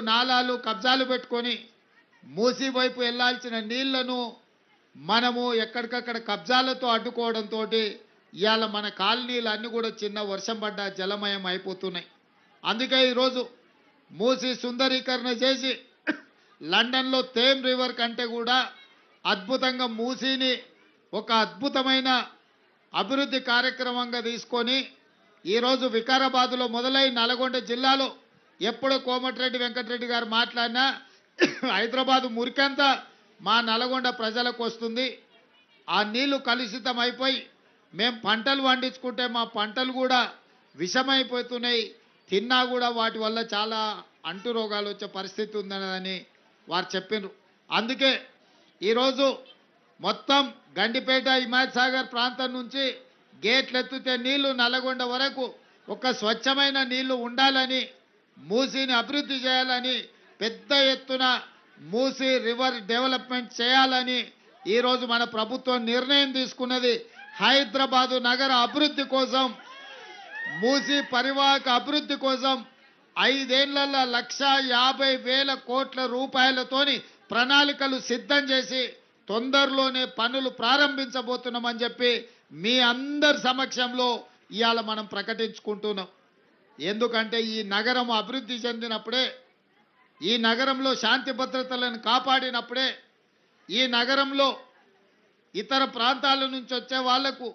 నాలాలు కబ్జాలు పెట్టుకొని మూసి వైపు వెళ్ళాల్సిన నీళ్ళను మనము ఎక్కడికక్కడ కబ్జాలతో అడ్డుకోవడంతో ఇవాళ మన కాలనీలు అన్నీ కూడా చిన్న వర్షం పడ్డ జలమయం అయిపోతున్నాయి. అందుకే ఈరోజు మూసి సుందరీకరణ చేసి లండన్లో థేమ్ రివర్ కంటే కూడా అద్భుతంగా మూసీని ఒక అద్భుతమైన అభివృద్ధి కార్యక్రమంగా తీసుకొని ఈరోజు వికారాబాద్లో మొదలై నల్గొండ జిల్లాలో ఎప్పుడు కోమటిరెడ్డి వెంకటరెడ్డి గారు మాట్లాడినా హైదరాబాదు మురికంతా మా నల్గొండ ప్రజలకు వస్తుంది. ఆ నీళ్ళు కలుషితం అయిపోయి మేము పంటలు పండించుకుంటే మా పంటలు కూడా విషమైపోతున్నాయి. తిన్నా కూడా వాటి వల్ల చాలా అంటు రోగాలు వచ్చే పరిస్థితి ఉందని వారు చెప్పినారు అందుకే ఈరోజు మొత్తం గండిపేట హిమాయత్ సాగర్ ప్రాంతం నుంచి గేట్లు ఎత్తితే నీళ్ళు నల్లగొండ వరకు ఒక స్వచ్ఛమైన నీళ్ళు ఉండాలని మూసీని అభివృద్ధి చేయాలని పెద్ద ఎత్తున మూసీ రివర్ డెవలప్మెంట్ చేయాలని ఈరోజు మన ప్రభుత్వం నిర్ణయం తీసుకున్నది. హైదరాబాదు నగర అభివృద్ధి కోసం మూసి పరివాహక అభివృద్ధి కోసం ఐదేళ్ళలో లక్ష యాభై వేల కోట్ల రూపాయలతోని ప్రణాళికలు సిద్ధం చేసి తొందరలోనే పనులు ప్రారంభించబోతున్నామని చెప్పి మీ అందరి సమక్షంలో ఇవాళ మనం ప్రకటించుకుంటున్నాం. ఎందుకంటే ఈ నగరం అభివృద్ధి చెందినప్పుడే ఈ నగరంలో శాంతి భద్రతలను కాపాడినప్పుడే ఈ నగరంలో ఇతర ప్రాంతాల నుంచి వచ్చే వాళ్ళకు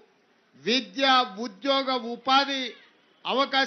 విద్య ఉద్యోగ ఉపాధి అవకాశం